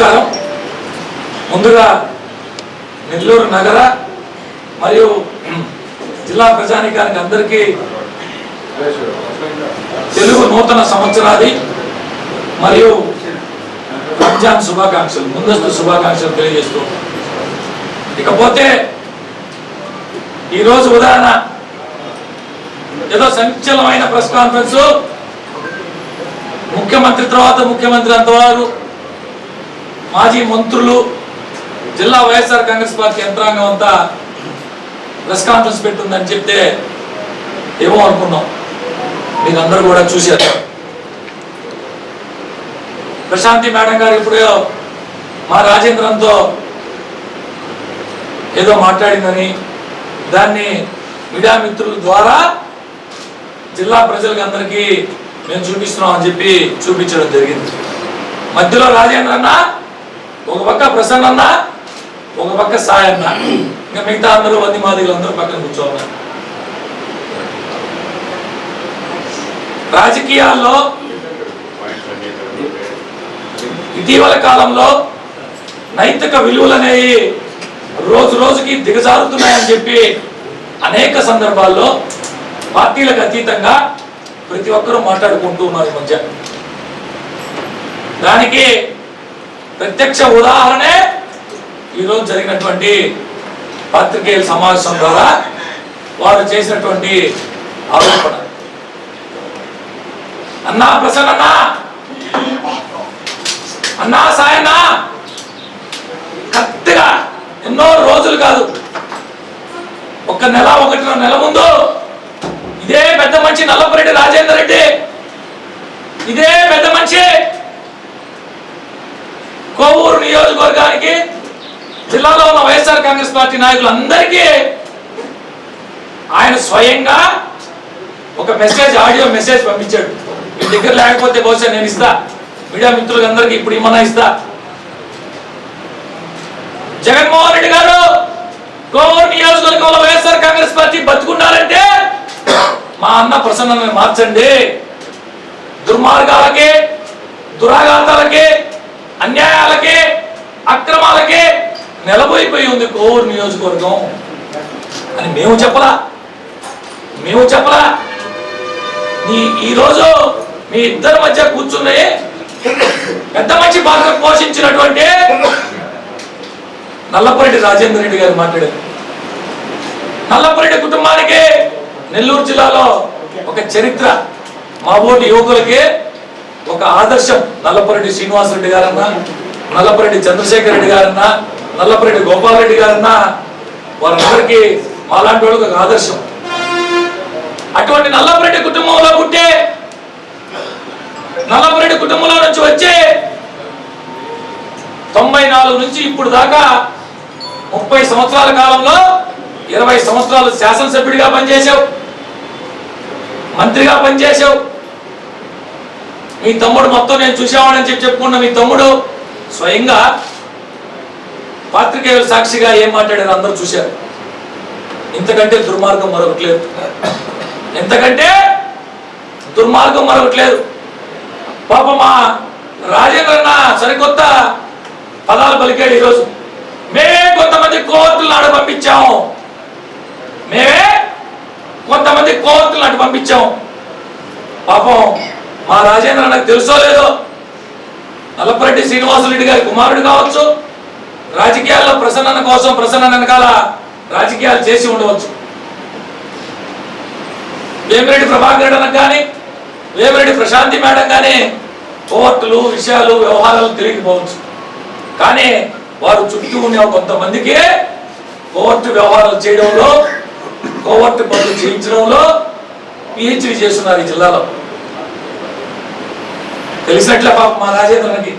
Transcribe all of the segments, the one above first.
నమస్కారం. ముందుగా నెల్లూరు నగర మరియు జిల్లా ప్రజానికానికి అందరికీ తెలుగు నూతన సంవత్సరాది మరియు రంజాన్ శుభాకాంక్షలు ముందస్తు శుభాకాంక్షలు తెలియజేస్తూ. ఇకపోతే ఈరోజు ఉదాహరణ ఏదో సంచలనమైన ప్రెస్ కాన్ఫరెన్స్. ముఖ్యమంత్రి తర్వాత ముఖ్యమంత్రి అంతవారు మాజీ మంత్రులు జిల్లా వైఎస్ఆర్ కాంగ్రెస్ పార్టీ యంత్రాంగం అంతా ప్రెస్ కాన్ఫరెన్స్ పెట్టుందని చెప్తే ఏమో అనుకున్నాం. మీరందరూ కూడా చూశారు. ప్రశాంతి మేడం గారు ఇప్పుడే మా రాజేంద్రంతో ఏదో మాట్లాడిందని దాన్ని మీడియా మిత్రుల ద్వారా జిల్లా ప్రజలకి అందరికీ మేము చూపిస్తున్నాం అని చెప్పి చూపించడం జరిగింది. మధ్యలో రాజేంద్ర అన్న ఒక పక్క ప్రసన్న అన్న ఒక పక్క సాయన్న. ఇంకా మిగతా అందరూ వంది మాదిగలు అందరూ పక్కన కూర్చోన్నారు రాజకీయాల్లో ఇటీవల కాలంలో నైతిక విలువలు అనేవి రోజు రోజుకి దిగజారుతున్నాయని చెప్పి అనేక సందర్భాల్లో పార్టీలకు అతీతంగా ప్రతి ఒక్కరూ మాట్లాడుకుంటూ ఉన్నారు ఈ మధ్య. దానికి ప్రత్యక్ష ఉదాహరణే ఈరోజు జరిగినటువంటి పత్రికేయుల సమావేశం ద్వారా వారు చేసినటువంటి ఆరోపణ. అన్నా ప్రసన్న అన్నా! అన్నా సాయన్నా! ఎన్నో రోజులు కాదు. ఒక నెల ఒకటిన్నర నెల ముందు ఇదే పెద్ద మనిషి నల్లపురెడ్డి రాజేందర్ రెడ్డి. ఇదే పెద్ద మనిషి కోవూరు నియోజకవర్గానికి జిల్లాలో ఉన్న వైఎస్ఆర్ కాంగ్రెస్ పార్టీ నాయకులందరికీ ఆయన స్వయంగా ఒక మెసేజ్ ఆడియో మెసేజ్ పంపించాడు. మీ దగ్గర లేకపోతే బహుశా నేను ఇస్తా. మీడియా మిత్రులందరికీ ఇప్పుడు ఇమ్మన్నా ఇస్తా. జగన్మోహన్ రెడ్డి గారు కోవూరు నియోజకవర్గంలో వైఎస్ఆర్ కాంగ్రెస్ పార్టీ బతుకున్నారంటే మా అన్న ప్రసన్నని మార్చండి. దుర్మార్గాలకి దురాఘాతాలకి అన్యాయాలకే అక్రమాలకే నిలబోయిపోయి ఉంది కోవూరు నియోజకవర్గం. అని మేము చెప్పలా? మేము చెప్పలా? నీ ఈరోజు మీ ఇద్దరి మధ్య కూర్చుని పెద్ద మంచి పాత్ర పోషించినటువంటి నల్లపరెడ్డి రాజేంద్ర రెడ్డి గారు మాట్లాడారు. నల్లపరెడ్డి కుటుంబానికి నెల్లూరు జిల్లాలో ఒక చరిత్ర. మా ఓటి యువకులకి ఒక ఆదర్శం. నల్లపరెడ్డి శ్రీనివాసరెడ్డి గారన్నా నల్లపరెడ్డి చంద్రశేఖర్ రెడ్డి గారన్నా నల్లపరెడ్డి గోపాల్ రెడ్డి గారన్నా వారందరికీ మాలాంటి వాళ్ళకి ఒక ఆదర్శం. అటువంటి నల్లపరెడ్డి కుటుంబంలో పుట్టే నల్లపరెడ్డి కుటుంబంలో నుంచి వచ్చే తొంభై నాలుగు నుంచి ఇప్పుడు దాకా ముప్పై సంవత్సరాల కాలంలో ఇరవై సంవత్సరాలు శాసనసభ్యుడిగా పనిచేశావు మంత్రిగా పనిచేశావు మీ తమ్ముడు మొత్తం నేను చూసేవాడని చెప్పి చెప్పుకున్న మీ తమ్ముడు స్వయంగా పాత్రికేయుల సాక్షిగా ఏం మాట్లాడారు అందరూ చూశారు. ఇంతకంటే దుర్మార్గం మరొకటి లేదు. ఎంతకంటే దుర్మార్గం మరొకటి లేదు. పాప మా రాజేంద్రన్న సరికొత్త పదాలు పలికాడు ఈరోజు. మేమే కొంతమంది కోర్టులను ఆడ పంపించాము. మేమే కొంతమంది కోర్టులను అటు పంపించాము. పాపం మా రాజేంద్ర నాకు తెలుసో లేదో? నల్లపరెడ్డి శ్రీనివాసరెడ్డి గారి కుమారుడు కావచ్చు. రాజకీయాల్లో ప్రసన్న కోసం ప్రసన్న వెనకాల రాజకీయాలు చేసి ఉండవచ్చు. వేమిరెడ్డి ప్రభాకర్ అన్నకు కానీ వేమిరెడ్డి ప్రశాంతి మేడం కానీ కోర్టులు విషయాలు వ్యవహారాలు తిరిగిపోవచ్చు. కానీ వారు చుట్టూ ఉన్న కొంతమందికి కోర్టు వ్యవహారాలు చేయడంలో కోవర్టు పనులు చేయించడంలో పిహెచ్డి చేస్తున్నారు ఈ జిల్లాలో. తెలిసినట్లే పాప మా రాజేంద్రకి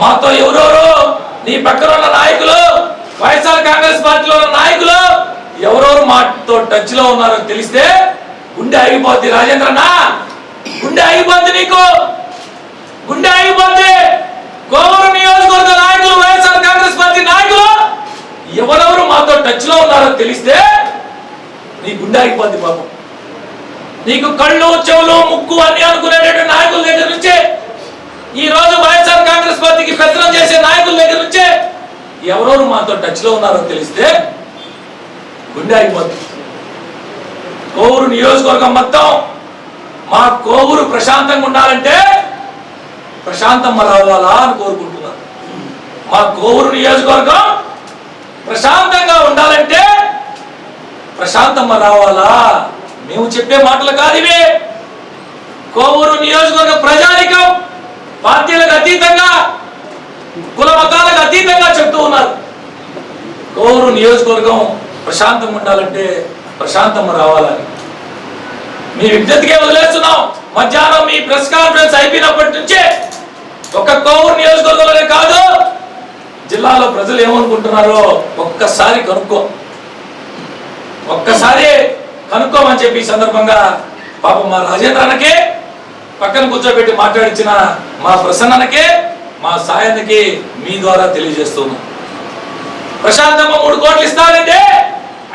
మాతో ఎవరెవరు నీ పక్కన ఉన్న నాయకులు వైఎస్ఆర్ కాంగ్రెస్ పార్టీలో ఉన్న నాయకులు ఎవరెవరు మాతో టచ్లో ఉన్నారో తెలిస్తే గుండె ఆగిపోద్ది రాజేంద్రనా గుండె ఆగిపోద్ది నీకు. గుండె ఆగిపోద్ది. కోవూరు నియోజకవర్గ నాయకులు వైఎస్ఆర్ కాంగ్రెస్ పార్టీ నాయకులు ఎవరెవరు మాతో టచ్లో ఉన్నారో తెలిస్తే నీ గుండె ఆగిపోద్ది పాపం. నీకు కళ్ళు చెవులు ముక్కు అన్ని అనుకునేటటువంటి నాయకుల దగ్గర నుంచే ఈ రోజు వైఎస్ఆర్ కాంగ్రెస్ పార్టీకి పెత్తనం చేసే నాయకుల దగ్గర నుంచే ఎవరెవరు మాతో టచ్లో ఉన్నారో తెలిస్తే గుండె అయిపోతుంది కోవూరు నియోజకవర్గం మొత్తం మా కోవూరు ప్రశాంతంగా ఉండాలంటే ప్రశాంతమ్మ రావాలా అని కోరుకుంటున్నారు మా కోవూరు నియోజకవర్గం ప్రశాంతంగా ఉండాలంటే ప్రశాంతమ్మ రావాలా మేము చెప్పే మాటలు కాదు ఇవే. కోవూరు నియోజకవర్గ ప్రజానికం పార్టీలకు అతీతంగా కుల మతాలకు అతీతంగా చెప్తూ ఉన్నారు. కోవూరు నియోజకవర్గం ప్రశాంతంగా ఉండాలంటే ప్రశాంతం రావాలని. మీ విజ్ఞతకే వదిలేస్తున్నాం. మధ్యాహ్నం మీ ప్రెస్ కాన్ఫరెన్స్ అయిపోయినప్పటి నుంచే ఒక్క కోవూరు నియోజకవర్గంలోనే కాదు జిల్లాలో ప్రజలు ఏమనుకుంటున్నారో ఒక్కసారి కనుక్కో. ఒక్కసారి కనుక్కోమని చెప్పి సందర్భంగా పాపం మా రాజేంద్రనకే పక్కన కూర్చోబెట్టి మాట్లాడించిన మా ప్రసన్ననకే మా సాయన్నకి మీ ద్వారా తెలియజేస్తున్నాం. ప్రశాంతమ్మ మూడు కోట్లు ఇస్తానంటే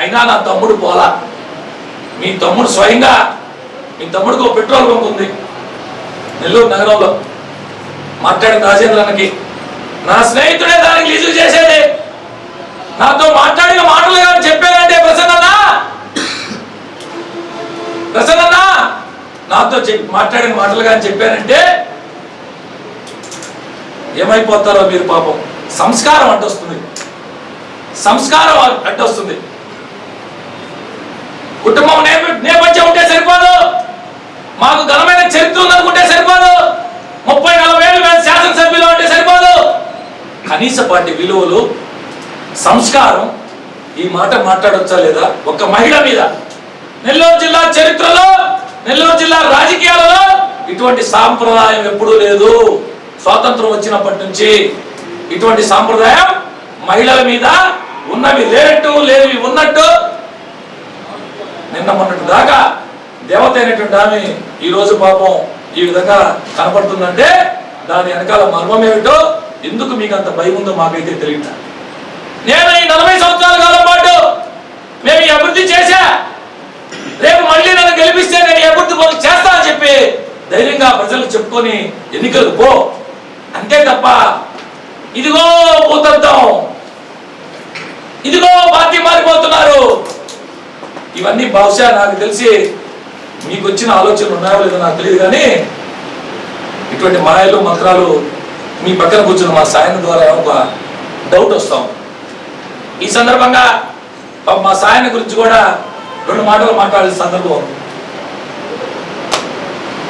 అయినా నా తమ్ముడు పోలా. మీ తమ్ముడు స్వయంగా మీ తమ్ముడికి ఒక పెట్రోల్ బంక్ ఉంది. నెల్లూరు నగరంలో. మాట్లాడిన రాజేంద్రనకి నా స్నేహితుడే దానికి లీజు చేసేది. నాతో మాట్లాడిన మాటలు కానీ చెప్పానంటే ప్రసన్న ప్రసన్న నాతో మాట్లాడిన మాటలు కానీ చెప్పానంటే ఏమైపోతారో మీరు పాపం. సంస్కారం అడ్డొస్తుంది సంస్కారం అడ్డొస్తుంది కుటుంబం నేప- నేపథ్యం ఉంటే సరిపోదు. మాకు ఘనమైన చరిత్ర ఉందనుకుంటే సరిపోదు. ముప్పై నలభై ఏళ్ళు మేము శాసనసభ్యులు అంటే సరిపోదు. కనీసపాటి విలువలు సంస్కారం ఈ మాట మాట్లాడొచ్చా లేదా? ఒక మహిళ మీద. నెల్లూరు జిల్లా చరిత్రలో నెల్లూరు జిల్లా రాజకీయాలలో ఇటువంటి సాంప్రదాయం ఎప్పుడూ లేదు. స్వాతంత్రం వచ్చినప్పటి నుంచి ఇటువంటి సాంప్రదాయం మహిళల మీద ఉన్నవి లేనట్టు లేనివి ఉన్నట్టు నిన్న మొన్నటి దాకా దేవత అయినటువంటి ఆమె ఈ రోజు పాపం ఈ విధంగా కనపడుతుందంటే దాని వెనకాల మర్మం ఏమిటో ఎందుకు మీకు అంత భయం ఉందో మాకైతే తెలియట నేను ఈ నలభై సంవత్సరాల కాలం పాటు మేము ఈ అభివృద్ధి చేశా. రేపు మళ్ళీ నన్ను గెలిపిస్తే నేను ఈ అభివృద్ధి పనులు చేస్తా అని చెప్పి ధైర్యంగా ప్రజలు చెప్పుకొని ఎన్నికలకు పో. అంతే తప్ప ఇదిగో భూతత్వం ఇదిగో పార్టీ మారిపోతున్నారు. ఇవన్నీ బహుశా నాకు తెలిసి మీకు వచ్చిన ఆలోచనలు ఉన్నాయో లేదో నాకు తెలియదు కానీ ఇటువంటి మాయలు మంత్రాలు మీ పక్కన కూర్చున్న మా సాయం ద్వారా ఒక డౌట్ వస్తాం ఈ సందర్భంగా మా సాయన గురించి కూడా రెండు మాటలు మాట్లాడే సందర్భం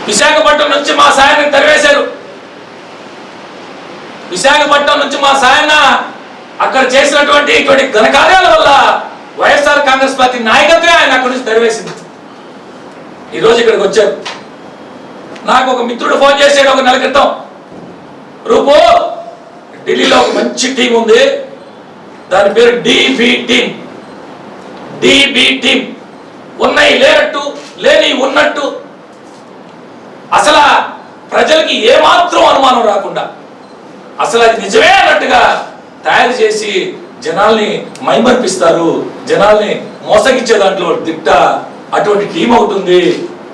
విశాఖపట్నం నుంచి మా సాయన తరివేశారు. విశాఖపట్నం నుంచి మా సాయన్న అక్కడ చేసినటువంటి ఇటువంటి ఘనకార్యాల వల్ల వైఎస్ఆర్ కాంగ్రెస్ పార్టీ నాయకత్వమే ఆయన అక్కడి నుంచి తరివేసింది. ఈరోజు ఇక్కడికి వచ్చారు. నాకు ఒక మిత్రుడు ఫోన్ చేసాడు ఒక నెల క్రితం. రూపు ఢిల్లీలో ఒక మంచి టీం ఉంది. దాని పేరు డిబి టీం డిబి టీం ఉన్నాయి లేనట్టు లేని ఉన్నట్టు. అసలు ప్రజలకి ఏమాత్రం అనుమానం రాకుండా అసలు అది నిజమే అన్నట్టుగా తయారు చేసి జనాల్ని మైమర్పిస్తారు జనాల్ని మోసగించే దాంట్లో దిట్ట అటువంటి టీం అవుతుంది.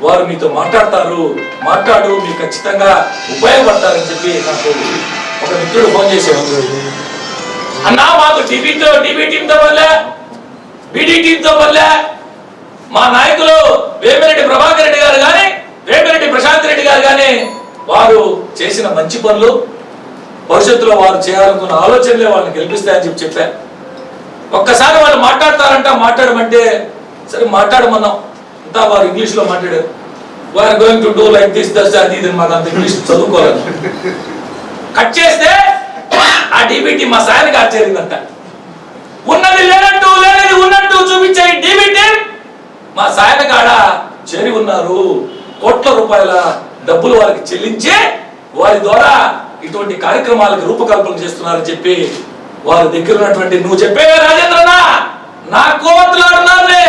వారు మీతో మాట్లాడతారు మాట్లాడు మీకు ఖచ్చితంగా ఉపయోగపడతారని చెప్పి నాకు ఒక మిత్రుడు ఫోన్ చేసేవాడు. అన్నా మాకు టీవీతో టీవీ టీంతో వల్లే బీడీ టీంతో వల్లే మా నాయకులు వేమిరెడ్డి ప్రభాకర్ రెడ్డి గారు కానీ వేమిరెడ్డి ప్రశాంత్ రెడ్డి గారు కానీ వారు చేసిన మంచి పనులు భవిష్యత్తులో వారు చేయాలనుకున్న ఆలోచనలే వాళ్ళని గెలిపిస్తాయని చెప్పి చెప్పారు ఒక్కసారి వాళ్ళు మాట్లాడతారంట మాట్లాడమంటే సరే మాట్లాడమన్నాం. అంతా వారు ఇంగ్లీష్లో మాట్లాడారు. వారు going to do like this thus అది ఇది మాకు అంత ఇంగ్లీష్ చదువుకోలేదు. కట్ చేస్తే ఆ డీబీటీ మా సాయనికి ఆశ్చర్యందంట ఉన్నది లేనట్టు లేనిది ఉన్నట్టు చూపించే ఈ డీబీటీ మా సాయన కాడ చేరి ఉన్నారు. కోట్ల రూపాయల డబ్బులు వారికి చెల్లించి వారి ద్వారా ఇటువంటి కార్యక్రమాలకు రూపకల్పన చేస్తున్నారని చెప్పి వారి దగ్గర ఉన్నటువంటి నువ్వు చెప్పే రాజేంద్రనా నా కోట్లాడున్నారే